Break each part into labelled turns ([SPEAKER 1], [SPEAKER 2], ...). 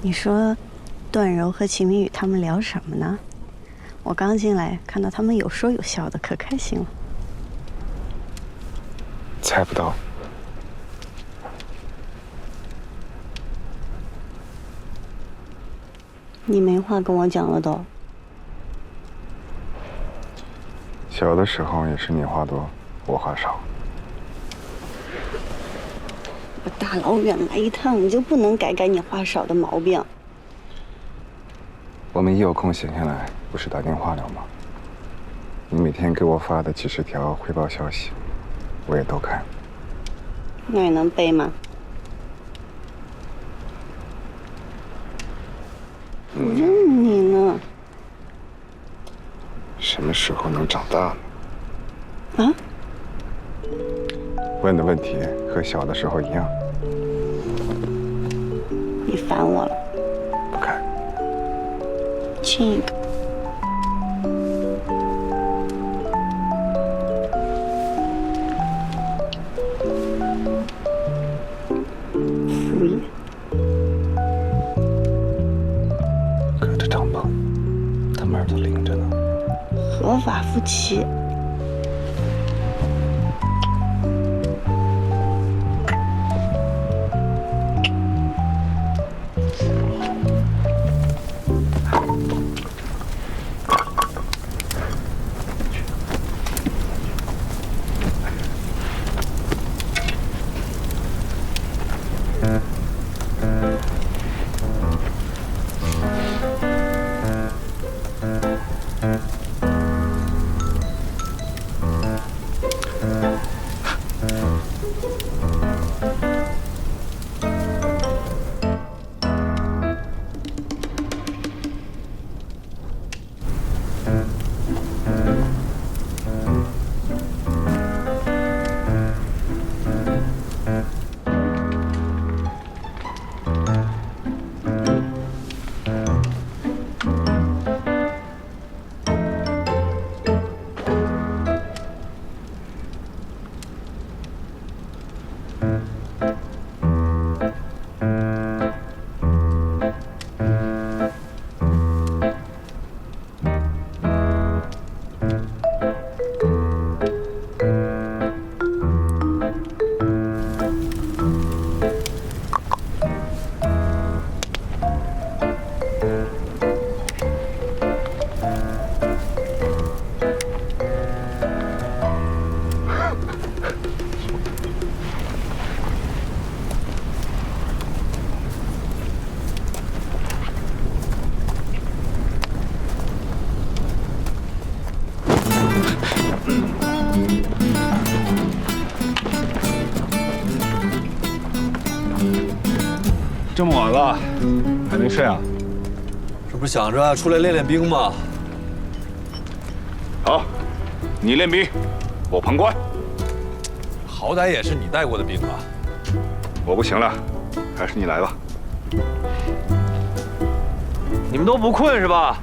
[SPEAKER 1] 你说，段柔和秦明宇他们聊什么呢？我刚进来，看到他们有说有笑的，可开心了。
[SPEAKER 2] 猜不到。
[SPEAKER 1] 你没话跟我讲了都。
[SPEAKER 2] 小的时候也是你话多，我话少。
[SPEAKER 1] 我大老远来一趟，你就不能改改你话少的毛病？
[SPEAKER 2] 我们一有空闲下来，不是打电话聊吗？你每天给我发的几十条汇报消息，我也都看。
[SPEAKER 1] 那你能背吗？我认你呢。
[SPEAKER 2] 什么时候能长大
[SPEAKER 1] 呢？啊？
[SPEAKER 2] 问的问题和小的时候一样。
[SPEAKER 1] 你烦我了。
[SPEAKER 2] 不看。
[SPEAKER 1] 亲一个。合法夫妻。
[SPEAKER 3] 这么晚了，还没睡啊？
[SPEAKER 4] 这不是想着出来练练兵吗？
[SPEAKER 3] 好，你练兵，我旁观。
[SPEAKER 4] 好歹也是你带过的兵啊！
[SPEAKER 3] 我不行了，还是你来吧。
[SPEAKER 5] 你们都不困是吧？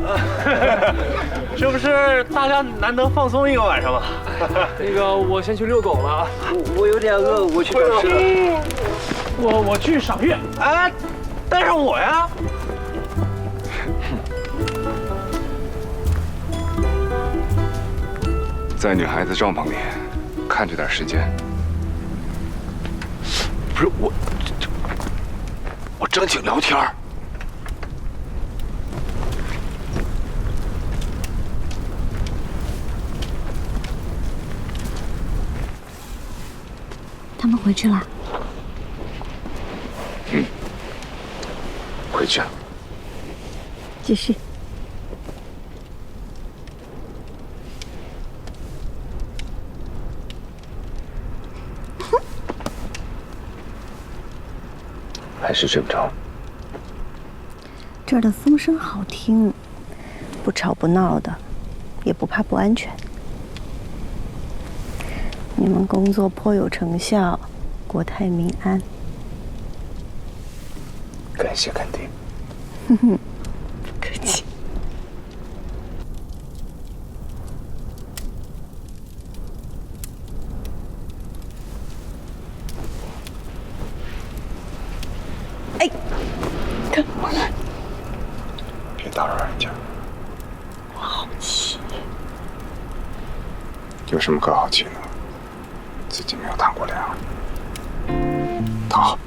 [SPEAKER 5] 这不是大家难得放松一个晚上吗？那个，我先去遛狗了。
[SPEAKER 6] 我我有点饿，我去找吃。
[SPEAKER 5] 我我去赏月，哎，带上我呀！
[SPEAKER 2] 在女孩子帐篷里看着点时间，
[SPEAKER 3] 不是我，我正经聊天
[SPEAKER 1] 他们回去了。
[SPEAKER 2] 回去了。
[SPEAKER 1] 继续。
[SPEAKER 2] 还是睡不着。
[SPEAKER 1] 这儿的风声好听，不吵不闹的，也不怕不安全。你们工作颇有成效，国泰民安。
[SPEAKER 2] 感谢肯定。
[SPEAKER 1] 哼哼，不客气。哎，干
[SPEAKER 2] 嘛呢？别打扰人家。
[SPEAKER 1] 我好奇。
[SPEAKER 2] 有什么可好奇的？自己没有谈过恋爱。躺好。